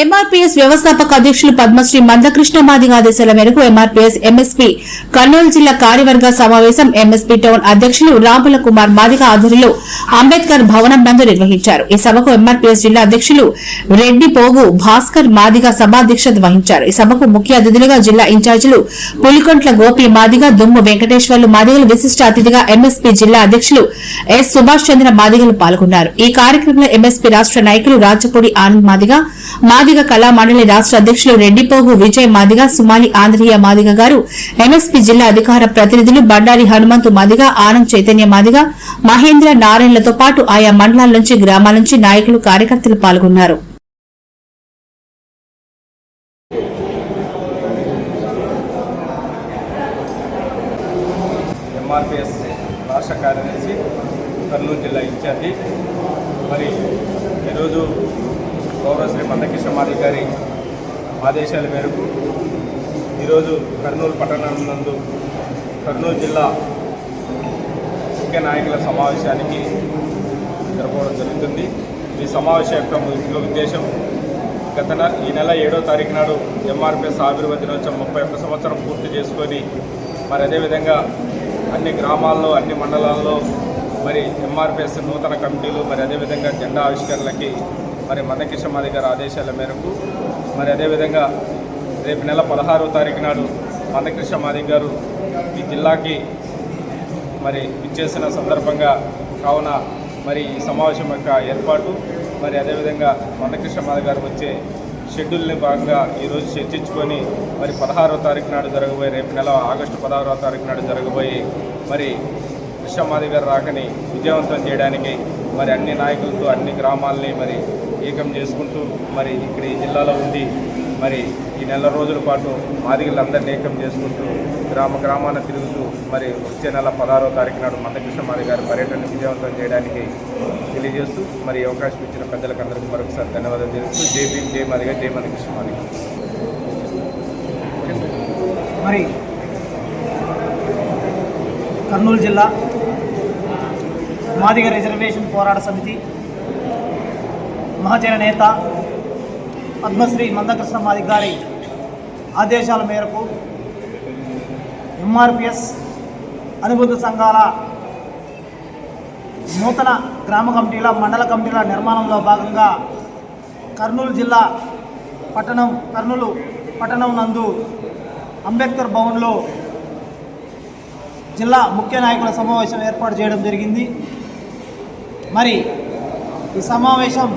MRPS వ్యవస్థాపక అధ్యక్షులు పద్మశ్రీ మందకృష్ణ మాదిగ ఆదేశాల మేరకు ఎంఆర్పీఎస్ ఎంఎస్పీ కర్నూలు జిల్లా కార్యవర్గ సమావేశం ఎంఎస్పీ టౌన్ అధ్యక్షులు రాముల కుమార్ మాదిగ ఆధ్వర్యంలో అంబేద్కర్ భవనం నందు నిర్వహించారు. ఈ సభకు ఎంఆర్పీఎస్ జిల్లా అధ్యక్షులు రెడ్డి పోగు భాస్కర్ మాదిగ సభాధ్యక్షత వహించారు. ఈ సభకు ముఖ్య అతిథులుగా జిల్లా ఇన్ఛార్జీలు పులికొంట్ల గోపి మాదిగ దుమ్ము వెంకటేశ్వర్లు మాదిగలు విశిష్ట అతిథిగా ఎంఎస్పీ జిల్లా అధ్యక్షులు ఎస్ సుభాష్ చంద్ర మాదిగలు పాల్గొన్నారు. ఈ కార్యక్రమంలో ఎంఎస్పీ రాష్ట నాయకులు రాజపూడి ఆనంద్ మాదిగ మాదిగ కళా మండలి రాష్ట అధ్యక్షులు రెడ్డిపోగు విజయ్ మాదిగ సుమాలి ఆంధ్రియ మాదిగ గారు ఎంఎస్పీ జిల్లా అధికార ప్రతినిధులు బండారి హనుమంతు మాదిగ ఆనంద్ చైతన్య మాదిగ మహేంద్ర నారాయణలతో పాటు ఆయా మండలాల నుంచి గ్రామాల నుంచి నాయకులు కార్యకర్తలు పాల్గొన్నారు. ఎంఆర్పిఎస్ రాష్ట్ర కార్యదర్శి కర్నూలు జిల్లా ఇన్ఛార్జి. మరి ఈరోజు గౌరవశ్రీ మందకృష్ణ మాది గారి ఆదేశాల మేరకు ఈరోజు కర్నూలు పట్టణం నందు కర్నూలు జిల్లా ముఖ్య నాయకుల సమావేశానికి జరపడం జరుగుతుంది. ఈ సమావేశం యొక్క ముఖ్య ఉద్దేశం గత ఈ నెల ఏడో తారీఖు నాడు ఎంఆర్పిఎస్ ఆవిర్భావ దినోత్సవం ముప్పై ఒక్క సంవత్సరం పూర్తి చేసుకొని మరి అదేవిధంగా అన్ని గ్రామాల్లో అన్ని మండలాల్లో మరి ఎంఆర్పిఎస్ నూతన కమిటీలు మరి అదేవిధంగా జెండా ఆవిష్కరణలకి మరి మందకిష గారి ఆదేశాల మేరకు మరి అదేవిధంగా రేపు నెల పదహారో తారీఖు నాడు మందకృష్ణ మాదిక్ గారు ఈ జిల్లాకి మరి ఇచ్చేసిన సందర్భంగా కావున మరి ఈ సమావేశం యొక్క ఏర్పాటు మరి అదేవిధంగా మందకృష్ణ గారు వచ్చే షెడ్యూల్ని భాగంగా ఈరోజు చర్చించుకొని మరి పదహారో తారీఖు నాడు జరగబోయే రేపు నెల ఆగస్టు పదహారో తారీఖు నాడు జరగబోయే మరి కృష్ణమాధవ్ గారు రాకని విజయవంతం చేయడానికి మరి అన్ని నాయకులతో అన్ని గ్రామాలని మరి ఏకం చేసుకుంటూ మరి ఇక్కడ ఈ జిల్లాలో ఉండి మరి ఈ నెల రోజుల పాటు మాదిగలందరినీ ఏకం చేసుకుంటూ గ్రామ గ్రామాన తిరుగుతూ మరి వచ్చే నెల పదహారో తారీఖు నాడు మందకృష్ణ మాది గారి పర్యటన విజయవంతం చేయడానికి తెలియజేస్తూ మరి అవకాశం ఇచ్చిన పెద్దలకు అందరికీ మరొకసారి ధన్యవాదాలు తెలుస్తూ జై భీమ్ జై మాదిగా జై మందకృష్ణ మాదిగా మరి కర్నూలు జిల్లా మాదిగ రిజర్వేషన్ పోరాట సమితి మహాజన నేత పద్మశ్రీ మందకృష్ణ మాదిగ గారి ఆదేశాల మేరకు ఎంఆర్పిఎస్ అనుబంధ సంఘాల నూతన గ్రామ కమిటీల మండల కమిటీల నిర్మాణంలో భాగంగా కర్నూలు జిల్లా పట్టణం కర్నూలు పట్టణం నందు అంబేద్కర్ భవన్లో జిల్లా ముఖ్య నాయకుల సమావేశం ఏర్పాటు చేయడం జరిగింది. మరి ఈ సమావేశం